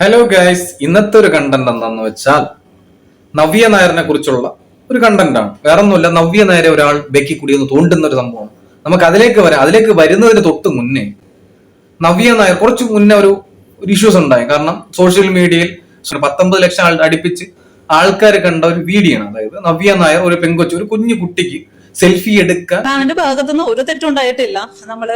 Hello guys ഇന്നത്തെ ഒരു content എന്താന്ന് വെച്ചാൽ നവ്യ നായറിനെ കുറിച്ചുള്ള ഒരു കണ്ടന്റ് ആണ്. വേറെ ഒന്നുമില്ല നവ്യ നായരെ ഒരാൾ ബെക്കി കൂടി ഒന്ന് തോണ്ടുന്ന ഒരു സംഭവമാണ്. നമുക്ക് അതിലേക്ക് വരാം. അതിലേക്ക് വരുന്നതിന് തൊട്ട് മുന്നേ നവ്യ നായർ കുറച്ച് മുന്നേ ഒരു ഇഷ്യൂസ് ഉണ്ടായി. കാരണം സോഷ്യൽ മീഡിയയിൽ പത്തൊമ്പത് ലക്ഷം ആൾ അടുപ്പിച്ച് ആൾക്കാർ കണ്ട ഒരു വീഡിയോ ആണ്. അതായത് നവ്യ നായർ ഒരു പെങ്കൊച്ചു ഒരു കുഞ്ഞു കുട്ടിക്ക് സെൽഫി എടുക്കാൻ അവന്റെ ഭാഗത്തുനിന്ന് ഒരു നമ്മൾ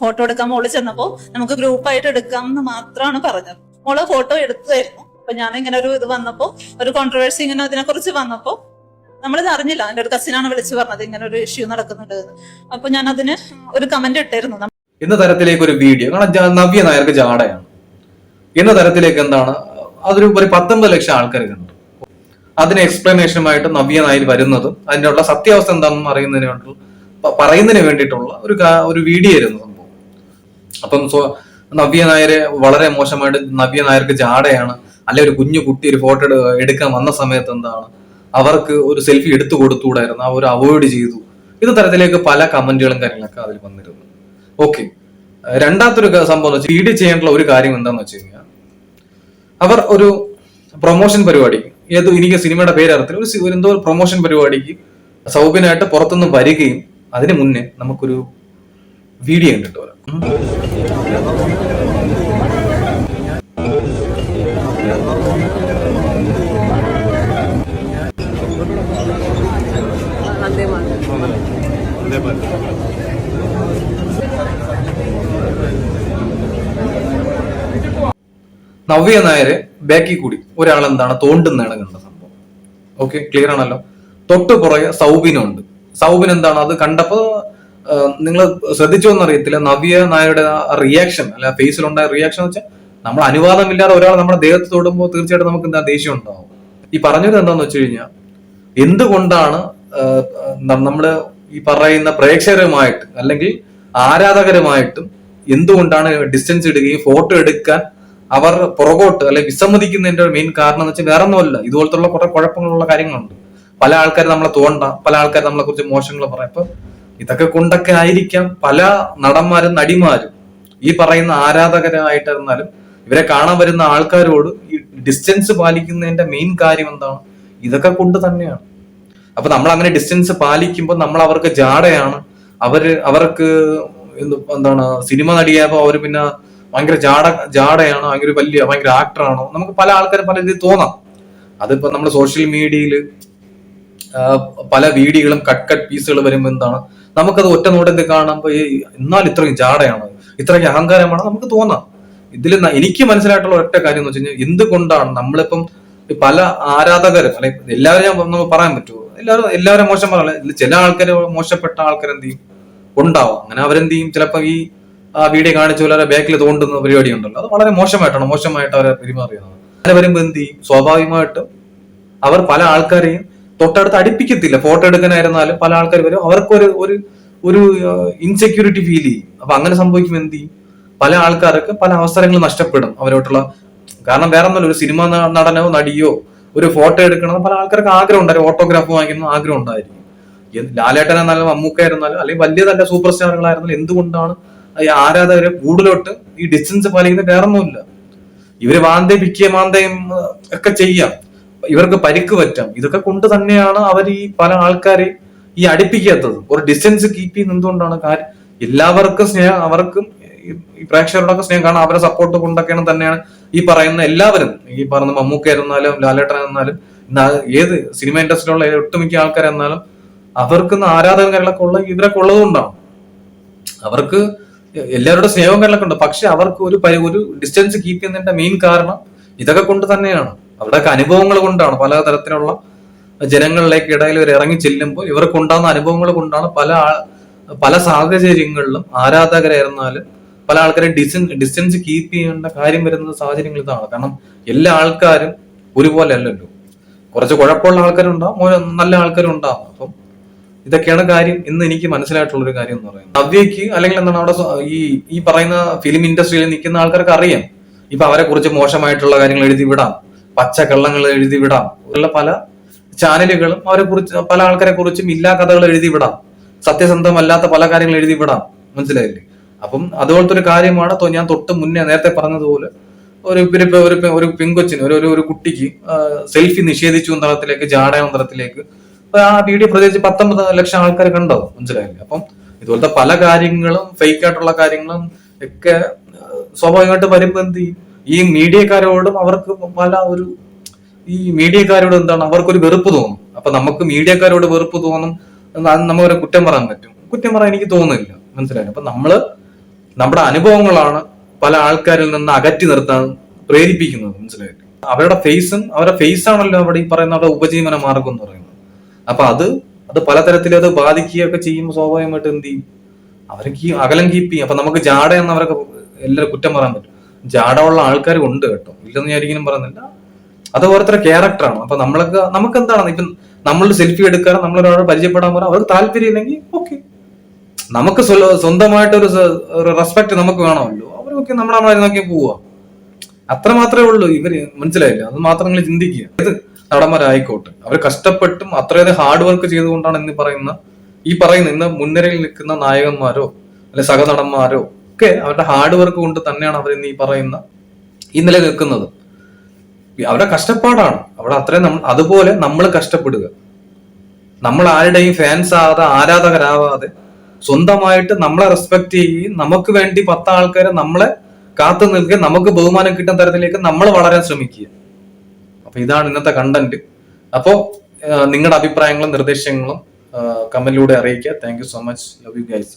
ഫോട്ടോ എടുക്കാൻ ഓളി ചെന്നപ്പോ നമുക്ക് ഗ്രൂപ്പായിട്ട് എടുക്കാം എന്ന് മാത്രമാണ് പറഞ്ഞത്. മോൾ ഫോട്ടോ എടുത്തതായിരുന്നു അപ്പൊ ഞാൻ ഇങ്ങനെ ഒരു ഇത് വന്നപ്പോ ഒരു കോൺട്രവേഴ്സി ഇങ്ങനെ അതിനെ കുറിച്ച് വന്നപ്പോ നമ്മളിത് അറിഞ്ഞില്ല. എന്റെ ഒരു കസിനാണ് വിളിച്ചു പറഞ്ഞത് ഇങ്ങനെ ഒരു ഇഷ്യൂ നടക്കുന്നുണ്ട്. അപ്പൊ ഞാൻ അതിന് ഒരു കമന്റ് ഇട്ടായിരുന്നു എന്ന തരത്തിലേക്ക് ഒരു വീഡിയോ കാരണം നവ്യ നായർക്ക് ജാടയാണ്. എന്ന തരത്തിലേക്ക് എന്താണ്? അതൊരു ഒരു പത്തൊമ്പത് ലക്ഷം ആൾക്കാർ കണ്ടു അതിന് എക്സ്പ്ലനേഷനുമായിട്ട് നവ്യ നായർ വരുന്നതും അതിന്റെ ഉള്ള സത്യാവസ്ഥ എന്താണെന്ന് അറിയുന്നതിന് വേണ്ടി പറയുന്നതിന് വേണ്ടിയിട്ടുള്ള ഒരു ഒരു വീഡിയോ ആയിരുന്നു സംഭവം. അപ്പം നവ്യ നായരെ വളരെ മോശമായിട്ട് നവ്യ നായർക്ക് ജാടയാണ് അല്ലെ ഒരു കുഞ്ഞു കുട്ടി ഒരു ഫോട്ടോ എടുക്കാൻ വന്ന സമയത്ത് എന്താണ് അവർക്ക് ഒരു സെൽഫി എടുത്തു കൊടുത്തുകൂടായിരുന്നു അവർ അവോയ്ഡ് ചെയ്തു. ഇത് തരത്തിലേക്ക് പല കമന്റുകളും കാര്യങ്ങളൊക്കെ അതിൽ വന്നിരുന്നു. ഓക്കെ. രണ്ടാമത്തൊരു സംഭവം എന്ന് വെച്ചാൽ വീഡിയോ ചെയ്യേണ്ടുള്ള ഒരു കാര്യം എന്താന്ന് വെച്ച് കഴിഞ്ഞാൽ അവർ ഒരു പ്രൊമോഷൻ പരിപാടി ഏത് എനിക്ക് സിനിമയുടെ പേര് അറിയത്തില്ല ഒരു എന്തോ ഒരു പ്രൊമോഷൻ പരിപാടിക്ക് സൗബിനായിട്ട് പുറത്തുനിന്ന് വരികയും അതിന് മുന്നേ നമുക്കൊരു വീഡിയോ കണ്ടിട്ട് വരാം. നവ്യ നായരെ ബാക്കി കൂടി ഒരാൾ എന്താണ് തോണ്ടുന്നതാണ് കണ്ട സംഭവം. ഓക്കെ ക്ലിയർ ആണല്ലോ? തൊട്ട് പുറകെ സൗബിനുണ്ട്. സൗബിൻ എന്താണ് അത് കണ്ടപ്പോ നിങ്ങൾ ശ്രദ്ധിച്ചോ എന്നറിയത്തില്ല. നവ്യ നായരുടെ റിയാക്ഷൻ അല്ല ഫേസിൽ ഫേസിലുണ്ടായ റിയാക്ഷൻ വെച്ചാൽ നമ്മൾ അനുവാദമില്ലാതെ ഒരാൾ നമ്മുടെ ദേഹത്ത് തൊടുമ്പോൾ തീർച്ചയായിട്ടും നമുക്ക് എന്താ ദേഷ്യം ഉണ്ടാവും. ഈ പറഞ്ഞത് എന്താന്ന് വെച്ച് കഴിഞ്ഞാൽ എന്തുകൊണ്ടാണ് നമ്മൾ ഈ പറയുന്ന പ്രേക്ഷകരുമായിട്ട് അല്ലെങ്കിൽ ആരാധകരുമായിട്ടും എന്തുകൊണ്ടാണ് ഡിസ്റ്റൻസ് ഇടുകയും ഫോട്ടോ എടുക്കാൻ അവർ പുറകോട്ട് അല്ലെ വിസമ്മതിക്കുന്നതിന്റെ മെയിൻ കാരണം എന്ന് വെച്ചാൽ വേറെ ഒന്നുമല്ല ഇതുപോലത്തുള്ള കുറെ കുഴപ്പങ്ങളുള്ള കാര്യങ്ങളുണ്ട്. പല ആൾക്കാർ നമ്മളെ തോണ്ട പല ആൾക്കാർ നമ്മളെ കുറിച്ച് മോശങ്ങൾ പറയാം. അപ്പൊ ഇതൊക്കെ കൊണ്ടൊക്കെ ആയിരിക്കാം. പല നടന്മാരും നടിമാരും ഈ പറയുന്ന ആരാധകരായിട്ടിരുന്നാലും ഇവരെ കാണാൻ വരുന്ന ആൾക്കാരോട് ഈ ഡിസ്റ്റൻസ് പാലിക്കുന്നതിന്റെ മെയിൻ കാര്യം എന്താണ്? ഇതൊക്കെ കൊണ്ട് തന്നെയാണ്. അപ്പൊ നമ്മൾ അങ്ങനെ ഡിസ്റ്റൻസ് പാലിക്കുമ്പോൾ നമ്മൾ അവർക്ക് ജാടയാണ്. അവർ അവർക്ക് എന്താണ് സിനിമ നടിയായപ്പോ അവർ പിന്നെ ഭയങ്കര ജാട ജാടയാണോ ഭയങ്കര വലിയ ഭയങ്കര ആക്ടറാണോ നമുക്ക് പല ആൾക്കാരും പല രീതിയിൽ തോന്നാം. അതിപ്പോ നമ്മുടെ സോഷ്യൽ മീഡിയയിൽ പല വീഡിയോകളും കട്ട് കട്ട് പീസുകൾ വരുമ്പോൾ എന്താണ്? നമുക്കത് ഒറ്റ നോട്ടത്തിൽ കാണുമ്പോൾ ഈ എന്നാൽ ഇത്രയും ജാടയാണോ? ഇത്രയ്ക്ക് അഹങ്കാരമാണോ? നമുക്ക് തോന്നാം. ഇതിൽ എനിക്ക് മനസ്സിലായിട്ടുള്ള ഒറ്റ കാര്യം എന്ന് വെച്ച് കഴിഞ്ഞാൽ എന്തുകൊണ്ടാണ് നമ്മളിപ്പം പല ആരാധകരും അല്ലെ എല്ലാവരും നമുക്ക് പറയാൻ പറ്റുമോ എല്ലാവരും എല്ലാവരും മോശം പറയാനുള്ള ചില ആൾക്കാർ മോശപ്പെട്ട ആൾക്കാർ എന്ത് ചെയ്യും? ഉണ്ടാവും. അങ്ങനെ അവരെന്ത് ചെയ്യും? ചിലപ്പോൾ ഈ ആ വീഡിയോ കാണിച്ചു പോലെ ബാക്കിൽ തോണ്ടുന്ന പരിപാടി ഉണ്ടല്ലോ അത് വളരെ മോശമായിട്ടാണ് മോശമായിട്ട് അവരെ പെരുമാറിയത് അങ്ങനെ വരുമ്പോൾ എന്ത് ചെയ്യും? സ്വാഭാവികമായിട്ടും അവർ പല ആൾക്കാരെയും തൊട്ടടുത്ത് അടുപ്പിക്കത്തില്ല. ഫോട്ടോ എടുക്കാനായിരുന്നാലും പല ആൾക്കാർ വരും. അവർക്കൊരു ഒരു ഒരു ഇൻസെക്യൂരിറ്റി ഫീൽ ചെയ്യും. അപ്പൊ അങ്ങനെ സംഭവിക്കും എന്ത് ചെയ്യും? പല ആൾക്കാർക്ക് പല അവസരങ്ങൾ നഷ്ടപ്പെടും അവരോട്ടുള്ള. കാരണം വേറെ ഒന്നല്ല ഒരു സിനിമ നടനോ നടിയോ ഒരു ഫോട്ടോ എടുക്കണം പല ആൾക്കാർക്ക് ആഗ്രഹം ഉണ്ടായിരുന്നു. ഓട്ടോഗ്രാഫ് വാങ്ങിക്കുന്ന ആഗ്രഹം ഉണ്ടായിരിക്കും ലാലേട്ടനായിരുന്നാലും അമ്മൂക്കായിരുന്നാലും അല്ലെങ്കിൽ വലിയ നല്ല സൂപ്പർ സ്റ്റാറുകളായിരുന്നാലും എന്തുകൊണ്ടാണ് ഈ ആരാധകരെ കൂടുതലോട്ട് ഈ ഡിസ്റ്റൻസ് പാലിക്കുന്ന വേറെ ഒന്നുമില്ല ഇവർ വാന്തയും പിക്കിയ മാന്തയും ഒക്കെ ചെയ്യാം. ഇവർക്ക് പരിക്ക് പറ്റാം. ഇതൊക്കെ കൊണ്ട് തന്നെയാണ് അവർ ഈ പല ആൾക്കാരെ ഈ അടുപ്പിക്കാത്തത്. ഒരു ഡിസ്റ്റൻസ് കീപ്പ് ചെയ്യുന്ന എന്തുകൊണ്ടാണ് കാര്യം എല്ലാവർക്കും സ്നേഹം അവർക്കും ഈ- പ്രേക്ഷകരോടൊക്കെ സ്നേഹം കാണാൻ അവരെ സപ്പോർട്ട് കൊണ്ടൊക്കെയാണ് തന്നെയാണ് ഈ പറയുന്ന എല്ലാവരും. ഈ പറയുന്ന മമ്മൂക്ക ആയിരുന്നാലും ലാലേട്ടൻ എന്നാലും ഏത് സിനിമ ഇൻഡസ്ട്രിയിലുള്ള ഒട്ടുമിക്ക ആൾക്കാരെന്നാലും അവർക്ക് ആരാധകരൊക്കെ ഉള്ള ഇവരൊക്കെ ഉള്ളതുകൊണ്ടാണ്. അവർക്ക് എല്ലാവരുടെ സ്നേഹവും കാര്യങ്ങളൊക്കെ ഉണ്ട്. പക്ഷെ അവർക്ക് ഒരു ഒരു ഡിസ്റ്റൻസ് കീപ്പ് ചെയ്യുന്നതിന്റെ മെയിൻ കാരണം ഇതൊക്കെ കൊണ്ട് തന്നെയാണ്. അവിടെ അനുഭവങ്ങൾ കൊണ്ടാണ് പല തരത്തിലുള്ള ജനങ്ങളിലേക്ക് ഇടയിൽ ഇവർ ഇറങ്ങി ചെല്ലുമ്പോൾ ഇവർക്ക് ഉണ്ടാകുന്ന അനുഭവങ്ങൾ കൊണ്ടാണ് പല പല സാഹചര്യങ്ങളിലും ആരാധകരായിരുന്നാലും പല ആൾക്കാരെ ഡിസ്റ്റൻ ഡിസ്റ്റൻസ് കീപ്പ് ചെയ്യേണ്ട കാര്യം വരുന്ന സാഹചര്യങ്ങൾ ഇതാണ്. കാരണം എല്ലാ ആൾക്കാരും ഒരുപോലെ അല്ലല്ലോ. കുറച്ച് കുഴപ്പമുള്ള ആൾക്കാരുണ്ടാവും നല്ല ആൾക്കാരും ഉണ്ടാവും അപ്പം ഇതൊക്കെയാണ് കാര്യം ഇന്ന് എനിക്ക് മനസ്സിലായിട്ടുള്ള ഒരു കാര്യം എന്ന് പറയുന്നത്. നവ്യക്ക് അല്ലെങ്കിൽ എന്താണ് അവിടെ ഈ ഈ പറയുന്ന ഫിലിം ഇൻഡസ്ട്രിയിൽ നിൽക്കുന്ന ആൾക്കാർക്ക് അറിയാം. ഇപ്പൊ അവരെ കുറിച്ച് മോശമായിട്ടുള്ള കാര്യങ്ങൾ എഴുതി വിടാം. പച്ച കള്ളങ്ങൾ എഴുതി വിടാം. ഉള്ള പല ചാനലുകളും അവരെ കുറിച്ച് പല ആൾക്കാരെ കുറിച്ചും ഇല്ലാ കഥകൾ എഴുതി വിടാം. സത്യസന്ധമല്ലാത്ത പല കാര്യങ്ങൾ എഴുതി വിടാം. മനസ്സിലായില്ലേ? അപ്പം അതുപോലത്തെ ഒരു കാര്യമാണ് ഞാൻ തൊട്ട് മുന്നേ നേരത്തെ പറഞ്ഞതുപോലെ ഒരു ഒരു ഒരു പെങ്കൊച്ചിന് ഒരു ഒരു- കുട്ടിക്ക് സെൽഫി നിഷേധിച്ചു എന്ന തലത്തിലേക്ക് തരത്തിലേക്ക് അപ്പൊ ആ വീഡിയോ പ്രത്യേകിച്ച് പത്തൊമ്പത് ലക്ഷം ആൾക്കാർ കണ്ടോ? മനസ്സിലായില്ലേ? അപ്പം ഇതുപോലത്തെ പല കാര്യങ്ങളും ഫേക്ക് ആയിട്ടുള്ള കാര്യങ്ങളും ഒക്കെ സ്വാഭാവികമായിട്ട് വരുമ്പോ എന്ത് ചെയ്യും? ഈ മീഡിയക്കാരോടും അവർക്ക് പല ഒരു ഈ മീഡിയക്കാരോട് എന്താണ്? അവർക്കൊരു വെറുപ്പ് തോന്നും. അപ്പൊ നമുക്ക് മീഡിയക്കാരോട് വെറുപ്പ് തോന്നും അത് കുറ്റം പറയാൻ പറ്റും. കുറ്റം പറയാൻ എനിക്ക് തോന്നുന്നില്ല. മനസ്സിലായി അപ്പൊ നമ്മൾ നമ്മുടെ അനുഭവങ്ങളാണ് പല ആൾക്കാരിൽ നിന്ന് അകറ്റി നിർത്താൻ പ്രേരിപ്പിക്കുന്നത്. മനസ്സിലായിട്ട് അവരുടെ ഫേസും അവരുടെ ഫേസ് ആണല്ലോ അവിടെ ഈ പറയുന്ന അവരുടെ ഉപജീവന മാർഗം എന്ന് പറയുന്നത്. അപ്പൊ അത് അത് പലതരത്തിൽ അത് ബാധിക്കുകയൊക്കെ ചെയ്യുമ്പോൾ സ്വാഭാവികമായിട്ട് എന്ത് ചെയ്യും? അവരെ അകലം കീപ്പ് ചെയ്യും. അപ്പൊ നമുക്ക് ജാട എന്ന് അവരൊക്കെ എല്ലാവരും കുറ്റം പറയാൻ പറ്റും. ജാട ഉള്ള ആൾക്കാർ ഉണ്ട് കേട്ടോ. ഇല്ലെന്ന് ഞാൻ ഒരിക്കലും പറയുന്നില്ല. അത് ഓരോരുത്തരുടെ ക്യാരക്ടറാണ് അപ്പൊ നമ്മളൊക്കെ നമുക്ക് എന്താണ് ഇപ്പം നമ്മൾ സെൽഫി എടുക്കാൻ നമ്മളൊരാളെ പരിചയപ്പെടാൻ പറയാം അവർക്ക് താല്പര്യം ഇല്ലെങ്കിൽ ഓക്കെ നമുക്ക് സ്വ- സ്വന്തമായിട്ട് ഒരു റെസ്പെക്ട് നമുക്ക് വേണമല്ലോ. അവരൊക്കെ നമ്മളെ നമ്മളെ നോക്കി പോവുക അത്ര മാത്രമേ ഉള്ളൂ. ഇവർ മനസ്സിലായില്ല? അത് മാത്രം നിങ്ങൾ ചിന്തിക്കുക. നടന്മാരായിക്കോട്ടെ അവർ കഷ്ടപ്പെട്ടും അത്രയേറെ ഹാർഡ് വർക്ക് ചെയ്തുകൊണ്ടാണ് ഇന്ന് പറയുന്ന ഈ പറയുന്ന ഇന്ന് മുൻനിരയിൽ നിൽക്കുന്ന നായകന്മാരോ അല്ലെ സഹനടന്മാരോ ഒക്കെ അവരുടെ ഹാർഡ് വർക്ക് കൊണ്ട് തന്നെയാണ് അവർ ഇന്ന് ഈ പറയുന്ന ഇന്നലെ നിൽക്കുന്നത്. അവരുടെ കഷ്ടപ്പാടാണ്. അവിടെ അത്രയും നമ്മൾ അതുപോലെ നമ്മൾ കഷ്ടപ്പെടുക. നമ്മൾ ആരുടെയും ഫാൻസ് ആവാതെ ആരാധകരാവാതെ സ്വന്തമായിട്ട് നമ്മളെ റെസ്പെക്ട് ചെയ്യുകയും നമുക്ക് വേണ്ടി പത്ത് ആൾക്കാരെ നമ്മളെ കാത്തു നിൽക്കുകയും നമുക്ക് ബഹുമാനം കിട്ടുന്ന തരത്തിലേക്ക് നമ്മൾ വളരാൻ ശ്രമിക്കുക. അപ്പൊ ഇതാണ് ഇന്നത്തെ കണ്ടന്റ് അപ്പോ നിങ്ങളുടെ അഭിപ്രായങ്ങളും നിർദ്ദേശങ്ങളും കമന്റിലൂടെ അറിയിക്കുക. Thank you so much love you guys